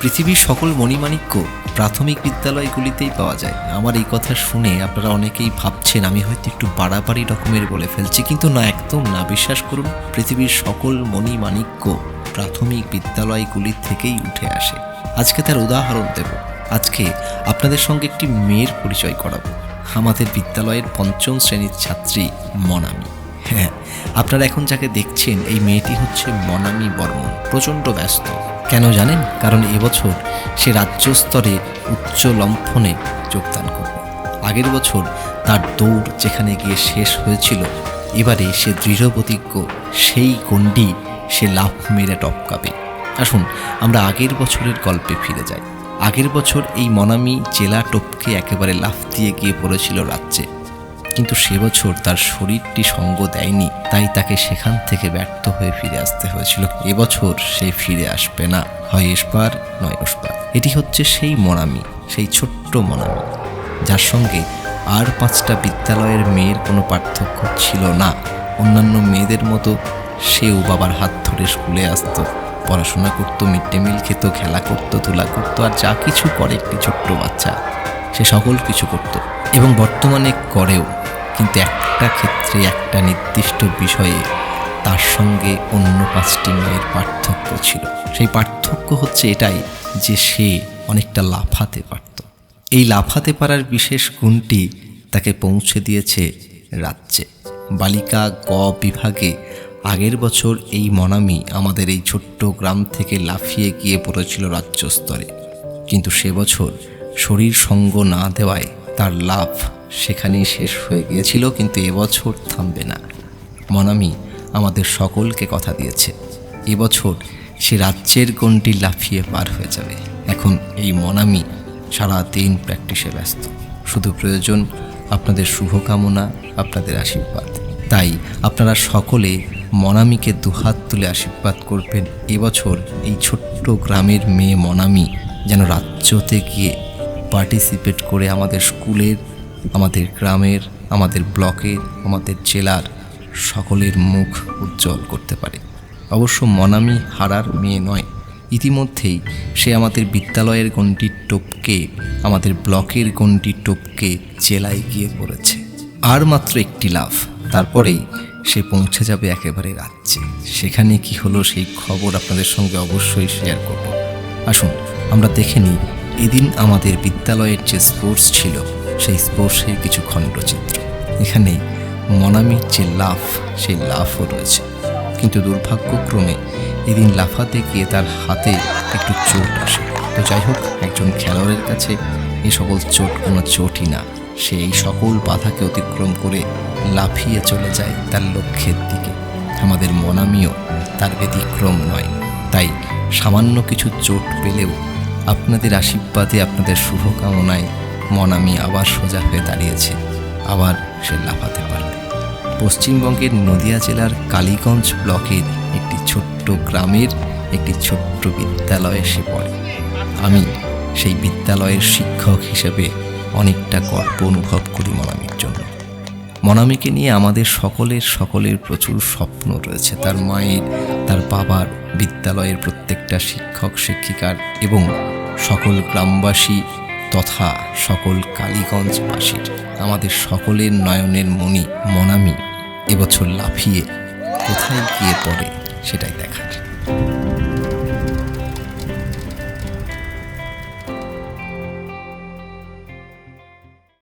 পৃথিবীর সকল মণিমাণিক্য প্রাথমিক বিদ্যালয়গুলিতেই পাওয়া যায়। আমার এই কথা শুনে আপনারা অনেকেই ভাবছেন আমি হয়তো একটু বাড়াবাড়ি রকমের বলে ফেলছি কিন্তু না একদম না। বিশ্বাস করুন পৃথিবীর সকল মণিমাণিক্য প্রাথমিক বিদ্যালয়গুলি থেকেই উঠে আসে। আজকে তার উদাহরণ দেব। আজকে আপনাদের সঙ্গে একটি মেয়ের পরিচয় করাবো। আমাদের বিদ্যালয়ের পঞ্চম শ্রেণির ছাত্রী মনামি। হ্যাঁ আপনারা এখন যাকে দেখছেন, এই মেয়েটি হচ্ছে মনামি বর্মন, প্রচণ্ড ব্যস্ত। কেন জানেন? কারণ এবছর সে রাজ্য স্তরে উচ্চ লম্ফনে যোগদান করবে। আগের বছর তার দৌড় যেখানে গিয়ে শেষ হয়েছিল, এবারে সে দৃঢ় প্রতিজ্ঞ সেই গণ্ডি সে লাফ মেরে টপকাবে। আসুন, আমরা আগের বছরের গল্পে ফিরে যাই। আগের বছর এই মনামি জেলা টপকে একেবারে লাফ দিয়ে গিয়ে পড়েছিল রাজ্যে। কিন্তু সে বছর তার শরীরটি সঙ্গ দেয়নি, তাই তাকে সেখান থেকে ব্যর্থ হয়ে ফিরে আসতে হয়েছিল। এবছর সে ফিরে আসবে না, হয় এসবার নয় ওসবার। এটি হচ্ছে সেই মনামি, সেই ছোট্ট মনামি, যার সঙ্গে আর পাঁচটা বিদ্যালয়ের মেয়ের কোনো পার্থক্য ছিল না। অন্যান্য মেয়েদের মতো সেও বাবার হাত ধরে স্কুলে আসতো। পড়াশোনা করতো মিড ডে মিল খেত, খেলা করতো, ধুলা করতো, আর যা কিছু করে একটি ছোট্ট বাচ্চা, সে সকল কিছু করত। এবং বর্তমানে করেও, কিন্তু একটা ক্ষেত্রে একটা নির্দিষ্ট বিষয়ে তার সঙ্গে অন্য পাঁচটি মেয়ের পার্থক্য ছিল। সেই পার্থক্য হচ্ছে এটাই যে সে অনেকটা লাফাতে পারত। এই লাফাতে পারার বিশেষ গুণটি তাকে পৌঁছে দিয়েছে রাজ্যে। বালিকা গ বিভাগে আগের বছর এই মনামি আমাদের এই ছোট্ট গ্রাম থেকে লাফিয়ে গিয়ে পড়েছিল রাজ্য স্তরে। কিন্তু সে বছর শরীর সঙ্গ না দেওয়ায় তার লাভ সেখানেই শেষ হয়ে গিয়েছিল, কিন্তু এবছর থামবে না। মনামি আমাদের সকলকে কথা দিয়েছে এবছর সে রাজ্যের গণ্ডি লাফিয়ে পার হয়ে যাবে। এখন এই মনামি সারা দিন প্র্যাকটিসে ব্যস্ত। শুধু প্রয়োজন আপনাদের শুভকামনা, আপনাদের আশীর্বাদ। তাই আপনারা সকলে মনামিকে দুহাত তুলে আশীর্বাদ করবেন। এবছর এই ছোট্ট গ্রামের মেয়ে মনামি যেন রাজ্যতে গিয়ে পার্টিসিপেট করে আমাদের স্কুলের, আমাদের গ্রামের, আমাদের ব্লকের, আমাদের জেলার সকলের মুখ উজ্জ্বল করতে পারে। অবশ্য মনামি হারার মেয়ে নয়। ইতিমধ্যেই সে আমাদের বিদ্যালয়ের গণ্ডি টোপকে, আমাদের ব্লকের গণ্ডি টোপকে জেলায় গিয়ে পড়েছে। আর মাত্র একটি লাভ তারপরেই সে পৌঁছে যাবে একেবারে রাজ্যে। সেখানে কি হলো সেই খবর আপনাদের সঙ্গে অবশ্যই শেয়ার করব। আসুন, আমরা দেখে নিই, এদিন আমাদের বিদ্যালয়ের যে স্পোর্টস ছিল, সেই স্পোর্টসের কিছু খণ্ডচিত্র। এখানে মনামির যে লাফ, সেই লাফও রয়েছে। কিন্তু দুর্ভাগ্যক্রমে এদিন লাফাতে গিয়ে তার হাতে একটু চোট আসে। তো যাই হোক, একজন খেলোয়াড়ের কাছে এই সকল চোট কোনো চোটই না। সে এই সকল বাধাকে অতিক্রম করে লাফিয়ে চলে যায় তার লক্ষ্যের দিকে। আমাদের মনামিও তার ব্যতিক্রম নয়। তাই সামান্য কিছু চোট পেলেও আপনাদের আশীর্বাদে আপনাদের শুভকামনায় মনামি আবার সোজা হয়ে দাঁড়িয়েছে। আবার সে লাফাতে পারবে। পশ্চিমবঙ্গের নদিয়া জেলার কালীগঞ্জ ব্লকের একটি ছোট্ট গ্রামের একটি ছোট্ট বিদ্যালয়ে সে পড়ে। আমি সেই বিদ্যালয়ের শিক্ষক হিসেবে অনেকটা গর্ব অনুভব করি মনামির জন্য। মনামিকে নিয়ে আমাদের সকলের সকলের প্রচুর স্বপ্ন রয়েছে। তার মায়ের, তার বাবার বিদ্যালয়ের প্রত্যেকটা শিক্ষক, শিক্ষিকার এবং সকল গ্রামবাসী তথা সকল কালীগঞ্জবাসীর। আমাদের সকলের নয়নের মণি মনামি এবছর লাফিয়ে কোথায় গিয়ে পড়ে সেটাই দেখার।